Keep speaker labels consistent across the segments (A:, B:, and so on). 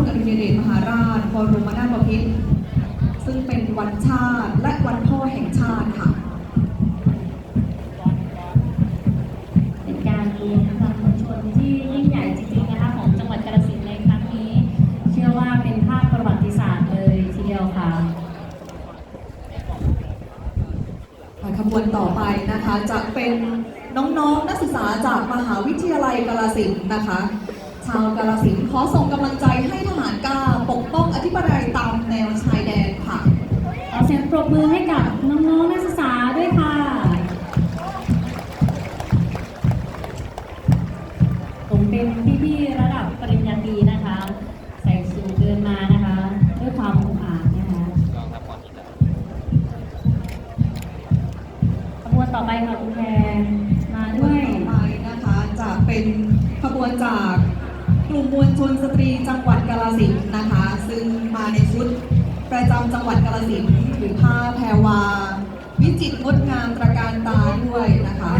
A: ลอดุลยเดชมหาราชบรมนาถบพิตรซึ่งเป็นวันชาติและวันพ่อแห่งชาติค่ะ
B: เป็นการรวมพลังมวลชนที่ยิ่งใหญ่จริงๆนะคะของจังหวัดกาฬสินธุ์ในครั้งนี้ เชื่อว่าเป็นภาพประวัติศาสตร์เลยทีเดียวค่ะ
A: ขบวนต่อไปนะคะจะเป็นน้องๆนักศึกษาจากมหาวิทยาลัยกาลสินธุ์นะคะ ชาวกาลสินธุ์ขอส่งกำลังใจให้ทหารกล้าปกป้องอธิปไตยตามแนวชายแดนค่ะ
B: เอาเสียงปรบมือให้กับน้องๆนักศึกษาด้วยค่ะ ผมเป็นพี่ๆระดับปริญญาตรีนะคะ ใส่สูทเดินมานะคะ ด้วยความองอาจนะคะขบวนต่อไปค่ะคุณแพรมา
A: ขบ
B: ด้
A: ว
B: วนย
A: ต่อไปนะคะจะเป็นขบวนจาก กลุ่มมวลชนสตรีจังหวัดกาลสินนะคะ ซึ่งมาในชุดประจำจังหวัดกาลสินถือผ้าแพรวา วิจิตรงดงามตระการตาด้วยนะคะ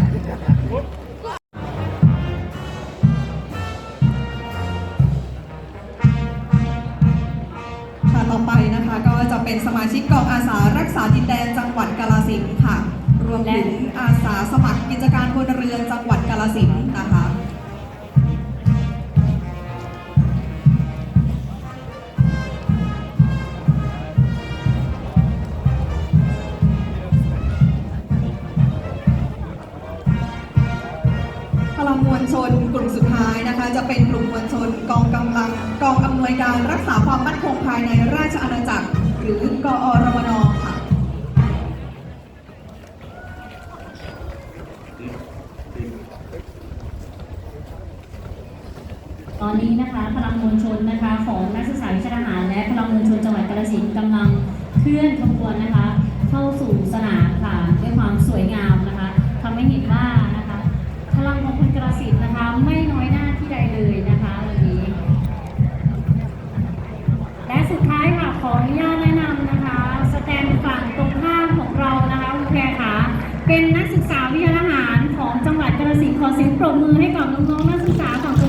A: ค่ะต่อไปนะคะก็จะเป็นสมาชิกกองอาสารักษาดินแดนจังหวัดกาลสินค่ะ รวมถึงอาสาส พลังมวลชนกลุ่มสุดท้ายนะคะ จะเป็นกลุ่มมวลชนกองกำลังกองอำนวยการรักษาความมั่นคงภายในราชอาณาจักร หรือกอรมนค่ะ
B: ตอนนี้นะคะพลังมวลชนนะคะของนักศึกษาวิชาทหาร และพลังมวลชนจังหวัดกาฬสินธุ์กำลังเคลื่อนขบวนนะคะ เข้าสู่สนามค่ะด้วยความสวยงามนะคะทำให้เห็นว่า เป็นนักศึกษาวิทยาทหารของจังหวัดกาฬสินธุ์ขอเสียงปรบมือให้กับน้องๆนักศึกษาฝั่งตรง